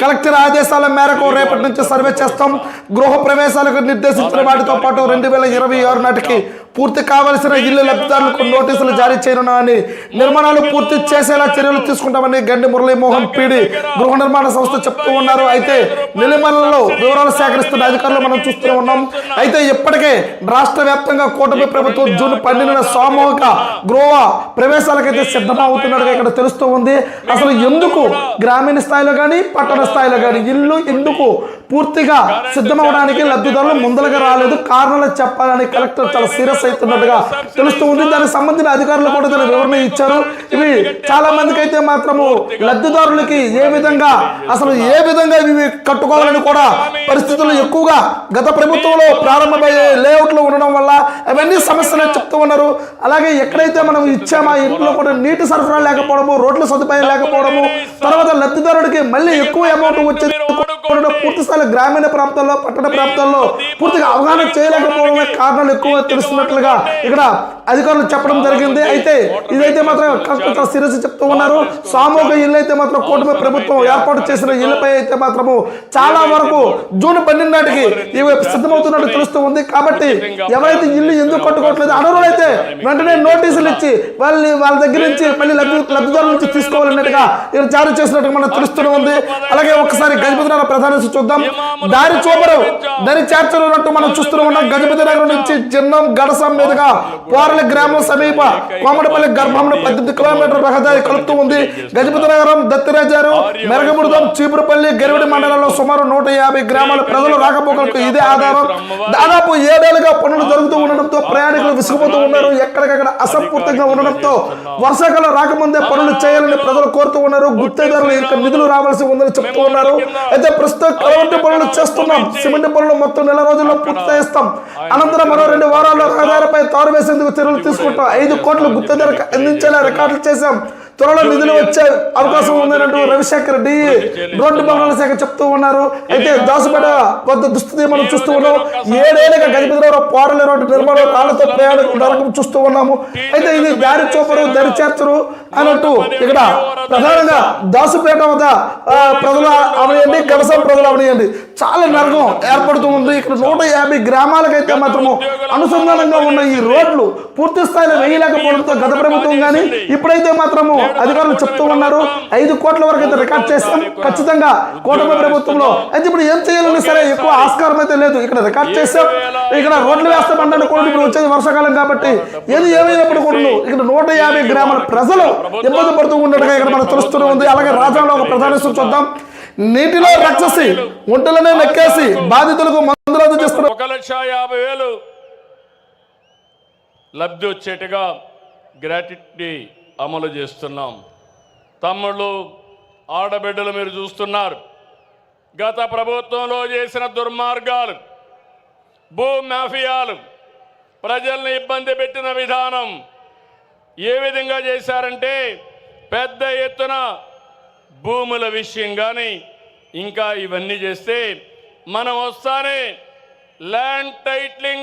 Collector ఆదేశాల మేరకు రేపటి నుంచి సర్వే చేస్తాం. గృహ ప్రవేశాలకు నిర్దేశించిన వాటితో పాటు రెండు వేల ఇరవై ఆరు నాటికి పూర్తి కావలసిన ఇల్లు లబ్ధిదారులకు నోటీసులు జారీ చేయనున్నామని నిర్మాణాలు పూర్తి చేసేలా చర్యలు తీసుకుంటామని గండి మురళీమోహన్ పీడి గృహ నిర్మాణ సంస్థ చెప్తూ ఉన్నారు. అయితే నిలిమలలో వివరాలు సేకరిస్తున్న అధికారులు మనం చూస్తూ ఉన్నాం. అయితే ఇప్పటికే రాష్ట్ర వ్యాప్తంగా కూటమి ప్రభుత్వం జూన్ పన్నెండున సామూహిక గృహ ప్రవేశాలకైతే సిద్ధమవుతున్నట్టుగా ఇక్కడ తెలుస్తూ ఉంది. అసలు ఎందుకు గ్రామీణ స్థాయిలో కానీ పట్టణ స్థాయిలో కానీ ఇల్లు ఎందుకు పూర్తిగా సిద్ధమవడానికి లబ్ధిదారులు ముందలుగా రాలేదు. కారణాలు చెప్పాలని కలెక్టర్ చాలా సీరియస్ అవుతున్నట్టుగా తెలుస్తూ ఉంది. దానికి సంబంధించిన అధికారులు కూడా దాని వివరణ ఇచ్చారు. ఇవి చాలా మందికి అయితే మాత్రము లబ్ధిదారులకి ఏ విధంగా అసలు ఏ విధంగా ఇవి కట్టుకోవాలని కూడా పరిస్థితులు ఎక్కువగా గత ప్రభుత్వంలో ప్రారంభమయ్యే లేఅవుట్లు ఉండడం వల్ల అవన్నీ సమస్యలు చెప్తూ ఉన్నారు. అలాగే ఎక్కడైతే మనం ఇచ్చామో ఇంట్లో కూడా నీటి సరఫరా లేకపోవడము రోడ్ల సదుపాయం లేకపోవడము తర్వాత లబ్ధిదారుడికి మళ్ళీ ఎక్కువ అమౌంట్ వచ్చేది పూర్తి స్థాయిలో గ్రామీణ ప్రాంతాల్లో పట్టణ ప్రాంతాల్లో పూర్తిగా అవగాహన చేయలేకపోవడమే కారణాలు ఎక్కువ తెలుస్తున్నట్లుగా ఇక్కడ అధికారులు చెప్పడం జరిగింది. అయితే ఇదైతే మాత్రం కలెక్టర్ సీరియస్ చెప్తూ ఉన్నారు. సామూహిక ఇల్లు అయితే మాత్రం కూటమి ప్రభుత్వం ఏర్పాటు చేసిన ఇళ్ళపై అయితే మాత్రము చాలా వరకు జూన్ పన్నెండు నాటికి ఇవి సిద్ధమవుతున్నట్టు తెలుస్తూ ఉంది. కాబట్టి ఎవరైతే ఇల్లు ఎందుకు కట్టుకోవట్లేదు అనర్హులు అయితే వెంటనే నోటీసులు ఇచ్చి వాళ్ళని వాళ్ళ దగ్గర నుంచి మళ్ళీ లబ్ధి లబ్ధిదారుల నుంచి తీసుకోవాలన్నట్టుగా జారీ చేసినట్టుగా మనకు తెలుస్తూనే ఉంది. అలాగే ఒకసారి గజపతి నగర్ చూద్దాం. దారి చూపరు. దారి చేర్చనున్నట్టు మనం చూస్తూ ఉన్నాం. గజపతి నగరం నుంచి జిన్నం గడసం మీదుగా పోరల గ్రామం సమీప కోమటపల్లి గర్భంలో పద్దెనిమిది కిలోమీటర్ రహదారి కలుపుతూ ఉంది. గజపతి నగరం దత్తిరాజారు మెరగముడుదం చీపురుపల్లి గరివిడి మండలంలో సుమారు నూట యాభై గ్రామాల ప్రజలు రాకపోకలకు ఇదే ఆధారం. దాదాపు ఏడేళ్ళుగా పనులు జరుగుతూ ఉండడంతో ప్రయాణికులు విసిగిపోతూ ఉన్నారు. ఎక్కడికక్కడ అసంపూర్తిగా ఉండడంతో వర్షాకాలం రాకముందే పనులు చేయాలని ప్రజలు కోరుతూ ఉన్నారు. గుత్తేదారులు ఇంకా నిధులు రావాల్సి ఉందని చెప్తూ ఉన్నారు. అయితే ప్రస్తుతం కలవంటి పనులు చేస్తున్నాం. సిమెంట్ పనులు మొత్తం నెల రోజుల్లో పూర్తి చేస్తాం. అనంతరం మరో రెండు వారాల్లో రహదారిపై తారు వేసేందుకు చర్యలు తీసుకుంటాం. ఐదు కోట్ల గుత్తేదారికి అందించేలా రికార్డులు చేశాం. త్వరలో నిధులు వచ్చే అవకాశం ఉందన్నట్టు రవిశేఖర్ రెడ్డి రోడ్డు భవనాల శాఖ చెప్తూ ఉన్నారు. అయితే దాసుపేట వద్ద దుస్థితి మనం చూస్తూ ఉన్నాం. ఏడేళ్ళగా గజపతిరావు పోరల రోడ్డు నిర్మాణం రాళ్ళతో ప్రయాణం నరకం చూస్తూ ఉన్నాము. అయితే ఇది దారి చూపరు దరి చేర్చరు అన్నట్టు ఇక్కడ ప్రధానంగా దాసుపేట వద్ద ప్రజలు అవనియండి గడసం ప్రజలు అవనియండి. చాలా నరకం ఏర్పడుతూ ఉంది. ఇక్కడ నూట యాభై గ్రామాలకైతే మాత్రము అనుసంధానంగా ఉన్న ఈ రోడ్లు పూర్తి స్థాయిలో వేయలేకపోవడంతో గత ప్రభుత్వం కానీ ఇప్పుడైతే మాత్రము అధికారులు చెప్తూ ఉన్నారు. ఐదు కోట్ల వరకు అయితే రికార్డ్ చేస్తాం. ఖచ్చితంగా కూటమి ప్రభుత్వంలో అయితే ఇప్పుడు ఏం చేయాలని సరే ఎక్కువ ఆస్కారం అయితే లేదు. ఇక్కడ రికార్డ్ చేస్తాం ఇక్కడ రోడ్లు వేస్తామంటే కూడా ఇప్పుడు వచ్చేది వర్షాకాలం కాబట్టి ఏది ఏమైనప్పుడు కూడా ఇక్కడ నూట యాభై గ్రామాల ప్రజలు ఇబ్బంది పడుతూ ఉండటంగా ఇక్కడ మనకు తెలుస్తూనే ఉంది. అలాగే రాజ్యంలో ఒక ప్రధాన చూద్దాం. నీటిలో రక్షసి ఒంటలనే నెక్కేసి బాధితులకు మందులు అందజేస్తున్నారు. ఒక లక్ష యాభై వేలు లబ్ధి వచ్చేట్టుగా గ్రాట్యుటీ అమలు చేస్తున్నాం. తమ్ముళ్ళు ఆడబిడ్డలు మీరు చూస్తున్నారు. గత ప్రభుత్వంలో చేసిన దుర్మార్గాలు భూ మాఫియాలు ప్రజల్ని ఇబ్బంది పెట్టిన విధానం ఏ విధంగా చేశారంటే పెద్ద ఎత్తున భూముల విషయం కానీ ఇంకా ఇవన్నీ చేస్తే మనం వస్తానే ల్యాండ్ టైట్లింగ్